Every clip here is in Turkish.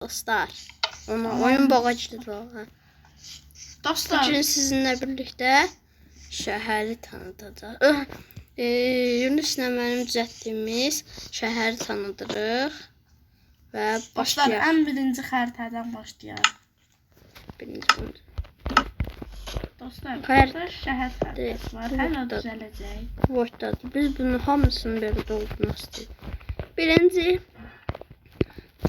Dostlar. Ona oyun bağışladı ha. Dostlar, Bugün sizinle birlikte şəhəri tanıdacağıq. E, Yunusla mənim düzəltdiyimiz şəhəri tanıdırıq və dostlar başlayaq. en birinci xəritədən başlayalım. Birinci. Dostlar, burada şəhər xəritəsi var. Hələ düzələcək. Boşdadır. Biz bunun hamısını belə doldurmaq istəyirik. Birinci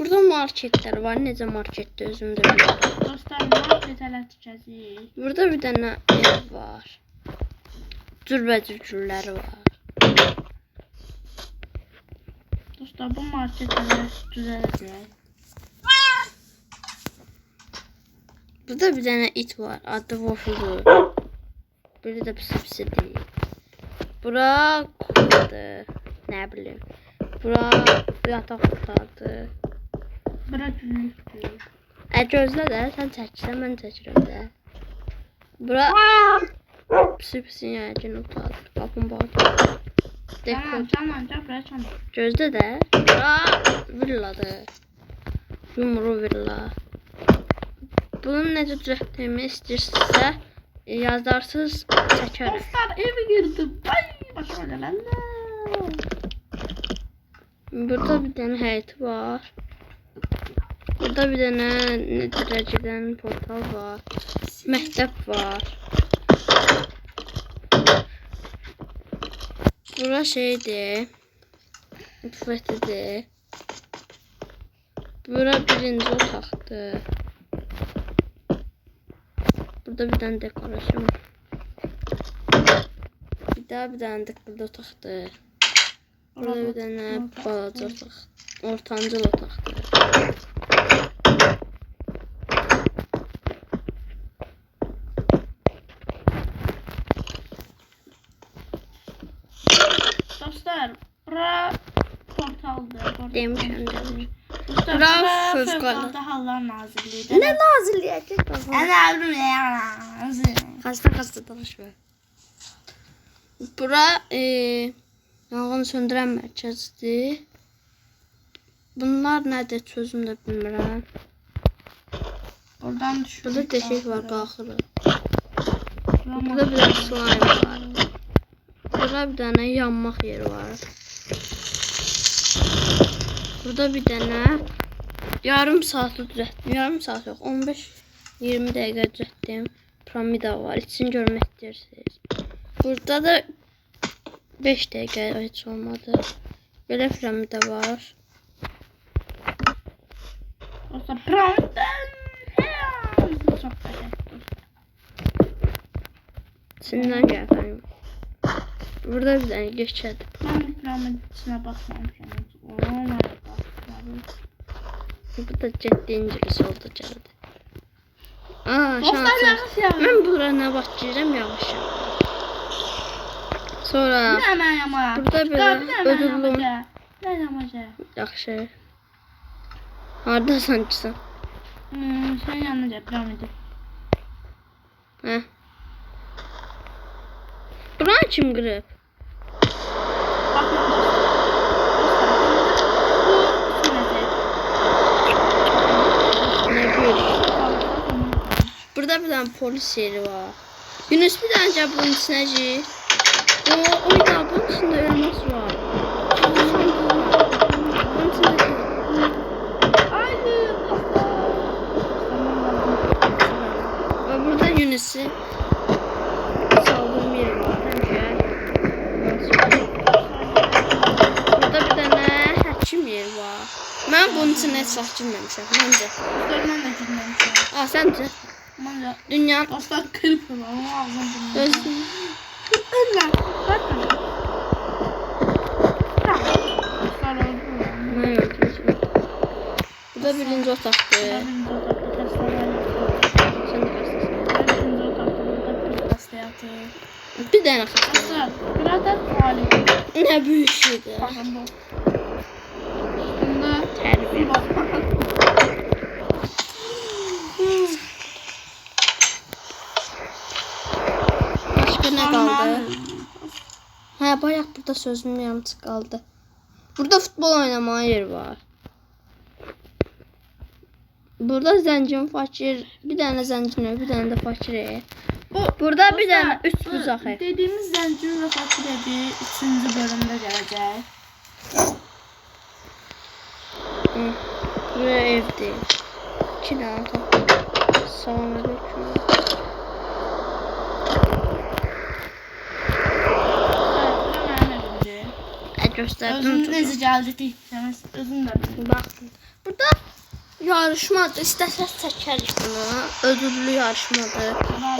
Burada marketlər var. Necə marketdə özüm də bilmirəm. Dostlar, market hələ tikəcəyik. Burada bir dənə ev var. Cürbəcür gülləri var. Dostlar, bu market hələ düzələcək. Burada bir dənə it var. Adı Vofludur. Biri də pis pisi deyil. Bura kukladır. Nə bilim. Bura yataq otaqdır. Ə gözlə də, sən çəkirsən, mən çəkirəm də. Bura pisi pisi yəqin otaqdır. Qapın bağlı. Dekor. Tamam, tamam, çam. Gözlə də. Bura villadır. Yumru villa. Bunun necə düzəltdiyimi istəyirsinizsə yazarsınız, çəkərəm. Dostlar, evi girdim. Ay, başıma gələnlər. Burada bir dənə həyət var. Burada bir dənə nedirə gedən portal var. Məktəb var. Bura şeydir. Mutfaqdır. Bura birinci otaqdır. Burada bir dənə dekorasyon. Bir daha bir dənə dıqqıldı otaqdır. Burada bir dənə balaca otaq. Ortancıl otaqdır. Dostlar, bura portaldır. portal. Demişəm dedim. Dostlar, Bura Fövqəladə Hallar nazirliyəcək baba? Ana abim ya. Xəstə xəstə danışma. Bura e, yanğın söndürən mərkəzidir. Bunlar nədir sözüm də bilmirəm. Buradan düşür. Burada deşik var, qalxırıq. Burada bir slime var. Burada bir dənə yanmaq yeri var. Burada bir dənə yarım saatı düzəltdim. Yarım saat yox, 15-20 dəqiqə düzəltdim. Piramida var. İçini görmək istəyirsiniz. Burada da 5 dəqiqə heç olmadı. Belə piramida var. Dostlar, Brown'dan. Çok qəşəng. İçindən gəlfənim. Burada bir dənə geçədir. Mən bir piramidin içinə baxmamışam. Ona baxmadım. Bu da getdiyinci oldu gəldi. Aa, şansım. Mən bura nə vaxt girirəm yağır. Sonra mən yama. Burada belə Bir də mən ödüllü- yamaca. Yamaca. yaxşı. Hardasan ki sən? Hmm, yanına gel piramidi. Hə. Buranı kim qırıb? Bakın dostlar. Bu sünnet. Nə gör? Dənə polis yeri var. Yunus bir gəl bunun içinə gir. O, o da bunun içində elmas var. Ve burada Yunus'u saldığım yer var. Burada bir tane həkim yer var. Mən bunun için heç vaxt girməmişəm. Məncə. Dostlar ben de girmemişim. Aa, Ben de Öller. Bakın. Dostlar oldu. mən öldürəcəm. Bu da birinci otaqdır. Birinci otaqda xəstələr Sən də xəstəsən. Birinci otaqda burada bir xəstə yatır. Bir dənə xəstə. Dostlar, burada tuvalet. Nə böyük şeydir. Bakın bu. Üstünde Tərbiyə. Başqa nə qaldı? Hə, bayaq burada sözüm yarımçıq qaldı. Burada futbol oynamağa yer var. Burada zəncin fakir, bir dənə zəncin, bir dənə də fakir. e. Bu Burada bir dənə üç bu buzaq. e. Dediğimiz Zencir ve Fakir Evi 3. bölümde gelecek. Hı. Buraya ev değil. İki otaq. Salam Çocuğa. necə gəldi deyirsən, özün də bil. Baxın. Burada yarışmadır. İstəsəz çəkərik bunu. Ödüllü yarışmadır.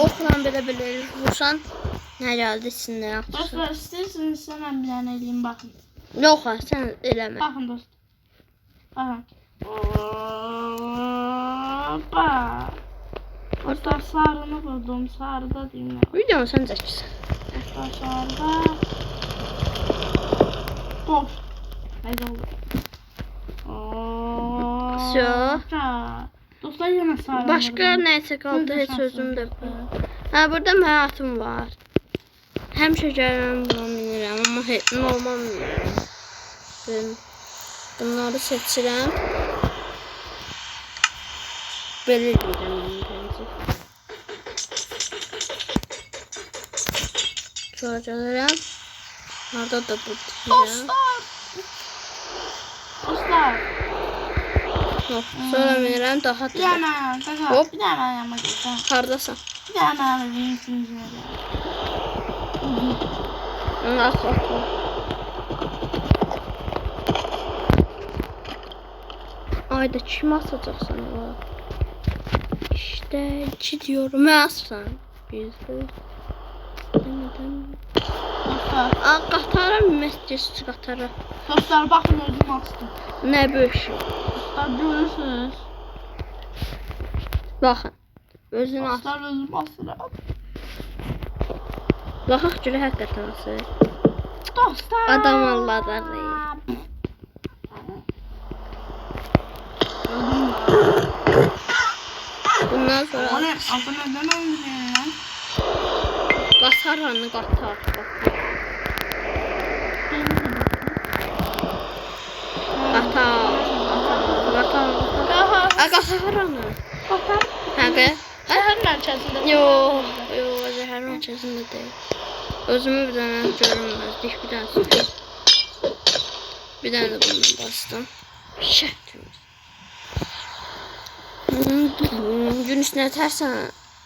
Oxla belə belə vursan nə gəldi içində yaxşı. Dostlar isterseniz sana bir tane eləyim bakın. Yox, ha, sən eləmə. Bakın dost. Bakın. Hoppa. Dostlar sarını vurdum. Sarıda diyeyim ben. Videonu sən çəkirsən. Dostlar sarıda. Bom. Hayır oldu. Şu. Dostlar yana sağlam. Başka neyse kaldı hiç sözüm de. Ha burada hayatım var. Hem şekerim bulabilirim ama hep normal bilmiyorum. Bunları seçirəm. Belə deyirəm mənim təncə. Harda da deyirəm. Dostlar. Dostlar. Yox, sonra minirəm daha Bir da. tane. Kaka. Hop. Bir tane yanıma gel. Hardasan? Bir tane evin ikincine gel. Ax, ax. Ayda kim asacaqsan ola? İşte gidiyorum. Mən assan. Aa, qatara minmək qatara. Dostlar bakın özüm astım. Nə böyük şey. Dostlar görürsünüz. Baxın. Özünü as. Dostlar özüm astım. Baxaq görə həqiqətən asır. Dostlar. Adam Allah'dan. Bundan sonra ne? Adı neden öldürüyor lan? qatar. Qatar. Daha. A qatar hanı. Bakalım. Həqiqə? Şehir merkezinde. Yox, yox, zəhər mərkəzində deyil. Özümü bir dənə görünməzdik, bir dənə sıfır. Bir dənə də bundan bastım. Şəhətimiz. Gün üstünə tərsən.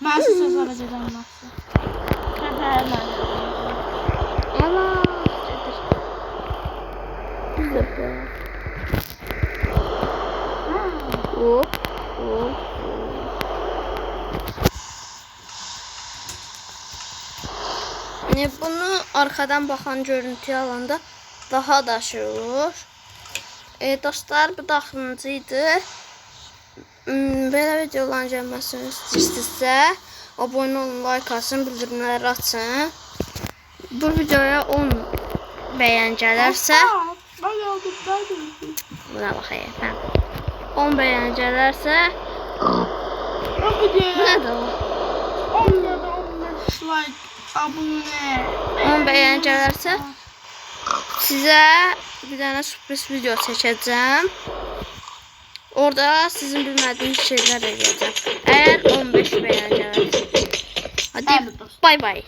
Ben size soracağım nasıl. Şehir merkezinde. Allah. Biz də bu. Hop, hop. Ne bunu arkadan bakan görüntüye alanda daha da şey olur. E, dostlar bu da axırıncı idi. Belə videoların gəlməsini istəyirsinizsə, abunə olun, like atın, bildirimləri açın. Bu videoya 10 bəyən gələrsə, buna baxayım. Hə. 10 bəyən gələrsə, O videoya nədir o? 10 ya da 15 like abone. 10 bəyən gələrsə, sizə bir dənə sürpriz video çəkəcəm. Orada sizin bilmədiyiniz şeylər eləyəcəm. Əgər 15 bəyən gələrsə. Hadi bay bay.